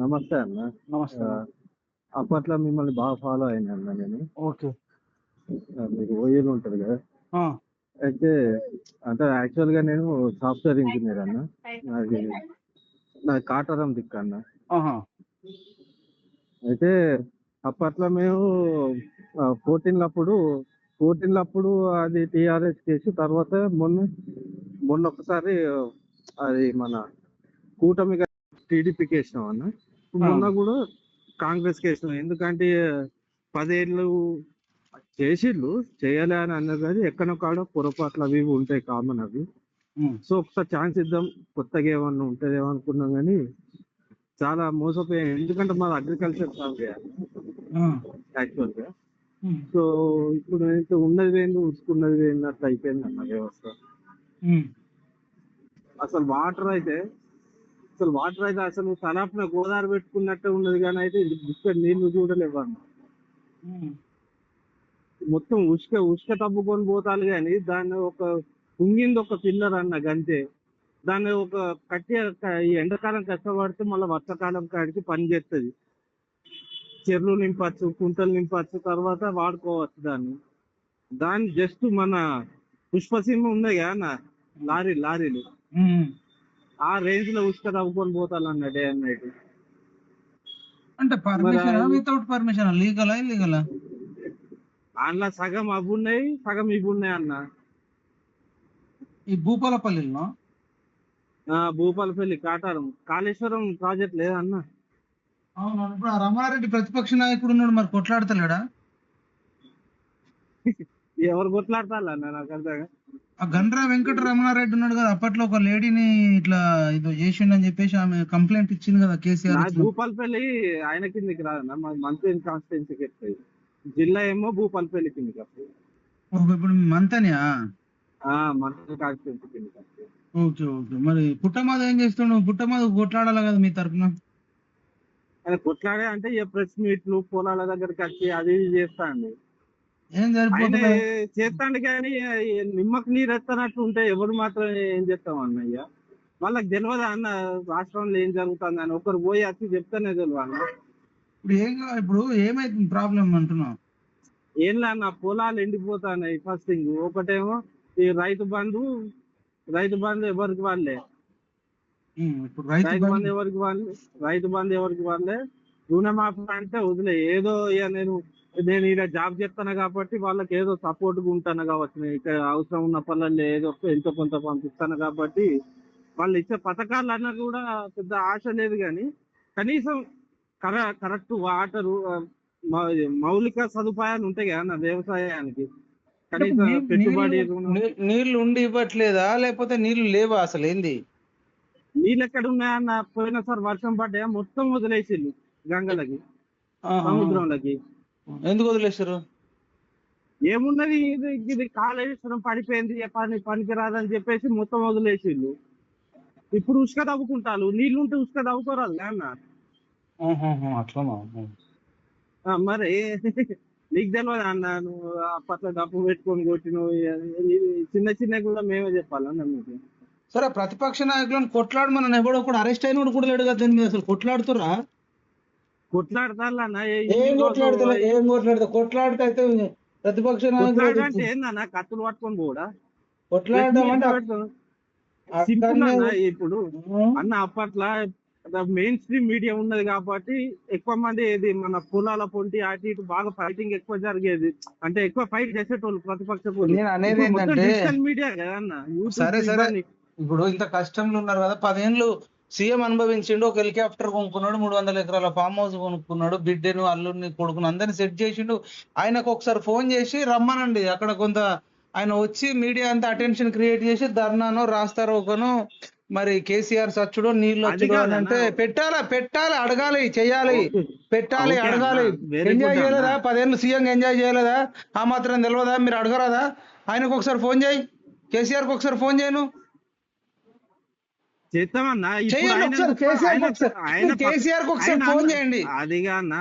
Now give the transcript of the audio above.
నమస్తే అన్న. నమస్తే అప్పట్లో మిమ్మల్ని బాగా ఫాలో అయినా అన్న నేను. ఓకే. మీకు ఓయూలు ఉంటుంది కదా. అయితే అంటే యాక్చువల్గా నేను సాఫ్ట్వేర్ ఇంజనీర్ అన్న. నాది నాది కాటరం దిక్కు అన్న. అయితే అప్పట్లో మేము ఫోర్టీన్ అప్పుడు ఫోర్టీన్ అప్పుడు అది టిఆర్ఎస్ కేసు తర్వాత మొన్న మొన్న ఒకసారి అది మన కూటమి టీడీపీకి వేసినాం అన్న మొన్న కూడా కాంగ్రెస్కి వేసినాం ఎందుకంటే పదేళ్ళు చేసిళ్ళు చేయాలి అని అన్నారు కానీ ఎక్కడో కాడ పొరపాట్లు అవి ఉంటాయి కామన్ అవి. సో ఒకసారి ఛాన్స్ ఇద్దాం కొత్తగా ఏమన్నా ఉంటుందేమో అనుకున్నాం కానీ చాలా మోసపోయాం. ఎందుకంటే మాది అగ్రికల్చర్ ఉమ్, సో ఇప్పుడు అయితే ఉన్నది ఏంది ఉసుకున్నది ఏంది అట్లా అయిపోయింది అన్న వ్యవస్థ. అసలు వాటర్ అయితే అసలు వాటర్ అయితే అసలు తలాపున గోదావరి పెట్టుకున్నట్టే ఉన్నది కానీ అయితే ఇక్కడ నీళ్ళు చూడలేవు అన్న. మొత్తం ఉసుక ఉసుక తప్పుకొని పోతాలు కానీ దాన్ని ఒక కుంగింది ఒక పిల్లర్ అన్న గంతే. దాన్ని ఒక కట్టి ఈ ఎండాకాలం కష్టపడితే మళ్ళీ వర్షాకాలం కాడికి పని చేస్తుంది చెర్లు నింపచ్చు కుంటలు నింపచ్చు తర్వాత వాడుకోవచ్చు దాన్ని. దాన్ని జస్ట్ మన ఉన్నాయి కదా అన్న లారీ లారీలు. ఆ రేంజ్లో ఉసుక తవ్వుకొని పోతాలన్న డే అండ్ నైట్. అంటే పర్మిషన్ వితౌట్ పర్మిషన్ లీగలా ఇల్లీగలా అందులో సగం అవి ఉన్నాయి సగం ఇవి ఉన్నాయి అన్న. ఈ భూపాలపల్లిలో ఆ, భూపాలపల్లి కాటారం. కాళేశ్వరం ప్రాజెక్ట్ లేదన్న అవును ఇప్పుడు ఆ రమణారెడ్డి ప్రతిపక్ష నాయకుడు ఉన్నాడు మరి కొట్లాడతలేడా? ఎవరు కొట్లాడతారన్న నాకు అర్థం. ఆ గండ్రా వెంకట రమణారెడ్డి ఉన్నాడు కదా అప్పట్లో ఒక లేడీని ఇట్లా ఇదో చేసిండని చెప్పేసి ఆమె కంప్లైంట్ ఇచ్చింది కదా కేసీఆర్ భూపాలపల్లి ఆయన కిందకి రాదన్న మంత్రి కాన్స్టిట్యున్సీకి వస్తుంది జిల్లా ఏమో భూపాలపల్లి కిందకి వస్తుంది ఇప్పుడు మంతనియా ఆ, మంత్రి కాన్స్టిట్యున్సీ కిందకి ఓకే ఓకే. మరి పుట్టమాద ఏం చేస్తుండు? పుట్టమాద కొట్లాడాలి కదా మీ తరపున? ఆయన కొట్లాడే అంటే ప్రెస్ మీట్లు పొలాల దగ్గరికి వచ్చి అది ఇది చేస్తా అండి ఏం సరిపోతుంది చేస్తాండు కానీ నిమ్మకు నీరు ఎత్తనట్టు ఉంటే ఎవరు మాత్రం ఏం చేస్తాం అన్నయ్య? వాళ్ళకి తెలియదు అన్న రాష్ట్రంలో ఏం జరుగుతుంది అని? ఒకరు పోయి వచ్చి చెప్తానే తెలియదు ఇప్పుడు ఏం ఇప్పుడు ఏమైతుంది ప్రాబ్లం అంటున్నావు? ఏం అన్న పొలాలు ఎండిపోతాయి ఫస్ట్ థింగ్ ఒకటేమో ఈ రైతు బంధు రైతు బంధు ఎవరికి వాళ్ళే? రైతు బంధు. ఎవరికి వాళ్ళే? రైతు బంధు ఎవరికి వాళ్ళే? రుణమాఫీ అంటే వదిలే. ఏదో ఇక నేను నేను ఇలా జాబ్ చేస్తాను కాబట్టి వాళ్ళకి ఏదో సపోర్ట్గా ఉంటాను కావచ్చు. నేను ఇక్కడ అవసరం ఉన్న పనులలో ఏదో ఎంతో కొంత పంపిస్తాను కాబట్టి వాళ్ళు ఇచ్చే పథకాలు అన్నా కూడా పెద్ద ఆశ లేదు కానీ కనీసం కర కరెక్ట్ వాటరు మౌలిక సదుపాయాలు ఉంటాయి కదా వ్యవసాయానికి. కనీసం పెట్టుబడి నీళ్ళు- ఉండి ఇవ్వట్లేదా? లేకపోతే నీళ్ళు లేవా అసలు? ఏంది? నీళ్ళు ఎక్కడ ఉన్నాయన్న పోయినసారి వర్షం పడ్డా మొత్తం వదిలేసిళ్ళు గంగలకి. సముద్రంలోకి. ఎందుకు వదిలేశారు? ఏమున్నది? ఇది ఇది కాళేశ్వరం పడిపోయింది పని పనికి రాదని చెప్పేసి మొత్తం వదిలేసిళ్ళు ఇప్పుడు ఉసుక తవ్వుకుంటారు. నీళ్ళు ఉంటే ఉసుక తవ్వుకోరాదు అన్న? అట్లనా? ఆ, మరి నీకు తెలియదు అన్న? నువ్వు అప్పట్లో డబ్బు పెట్టుకొని కొట్టిను చిన్న చిన్న కూడా మేమే చెప్పాలన్న మీకు? సరే ప్రతిపక్ష నాయకులను కొట్లాడమని ఎవడో కూడా అరెస్ట్ అయిన కూడా లేడు కదా దాని మీద అసలు కొట్లాడుతురా కొట్లాడతారన్న ఏం కొట్లాడతా ఏం కొట్లాడతా? కొట్లాడితే అయితే ప్రతిపక్ష ఏందన్న కత్తులు పట్టుకొని కూడా కొట్లాడడం అంటే ఇప్పుడు? అన్న అప్పట్లో మెయిన్ స్ట్రీమ్ మీడియా ఉన్నది కాబట్టి ఎక్కువ మంది ఇది మన పొలాల పొంటి అటు ఇటు బాగా ఫైటింగ్ ఎక్కువ జరిగేది. అంటే ఎక్కువ ఫైట్ చేసేటోళ్ళు ప్రతిపక్ష మీడియా కదా అన్న. సరే, సరే. ఇప్పుడు ఇంత కష్టంలో ఉన్నారు కదా పదేళ్ళు సీఎం అనుభవించిండు ఒక హెలికాప్టర్ కొనుక్కున్నాడు మూడు వందల ఎకరాల ఫామ్ హౌస్ కొనుక్కున్నాడు బిడ్డను అల్లుడిని కొడుకుని అందరిని సెట్ చేసిండు. ఆయనకు ఒకసారి ఫోన్ చేసి రమ్మనండి అక్కడ కొంత ఆయన వచ్చి మీడియా అంతా అటెన్షన్ క్రియేట్ చేసి ధర్నాను రాస్తారు ఒకను మరి కేసీఆర్ సచ్చుడు నీళ్ళు అది వచ్చుడు అని కాదన్న. అంటే పెట్టాలా పెట్టాలి అడగాలి చెయ్యాలి ఓకే. పెట్టాలి అడగాలి. ఎంజాయ్ చేయలేదా. పదేళ్ళు సీఎం ఎంజాయ్ చేయలేదా? ఆ మాత్రం తెలియదా మీరు అడగరాదా? ఆయనకు ఒకసారి ఫోన్ చేయి. కేసీఆర్కి ఒకసారి ఫోన్ చేయను చేస్తామన్నా కేసీఆర్కి ఒకసారి ఫోన్ చేయండి. అదిగా అన్న